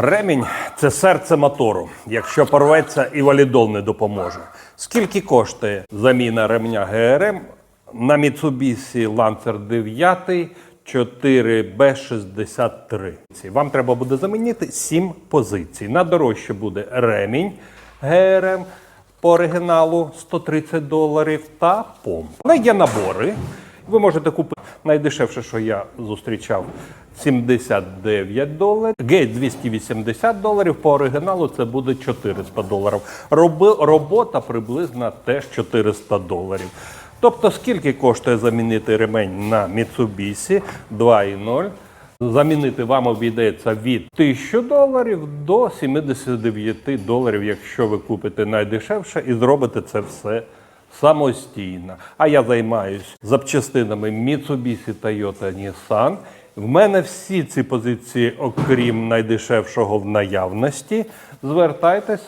Ремінь це серце мотору. Якщо порветься, і валідол не допоможе. Скільки коштує заміна ремня ГРМ на Mitsubishi Lancer 9 4B63? Вам треба буде замінити 7 позицій. На дорожче буде ремінь ГРМ по оригіналу 130 доларів та помпа. Ну, є набори. Ви можете купити найдешевше, що я зустрічав, 79 доларів. Гейт 280 доларів. По оригіналу це буде 400 доларів. Роби, робота приблизно теж 400 доларів. Тобто, скільки коштує замінити ремень на Mitsubishi 2.0? Замінити вам обійдеться від 1000 доларів до 79 доларів, якщо ви купите найдешевше і зробите це все самостійно. А я займаюся запчастинами Mitsubishi, Toyota, Nissan. В мене всі ці позиції, окрім найдешевшого в наявності. Звертайтесь,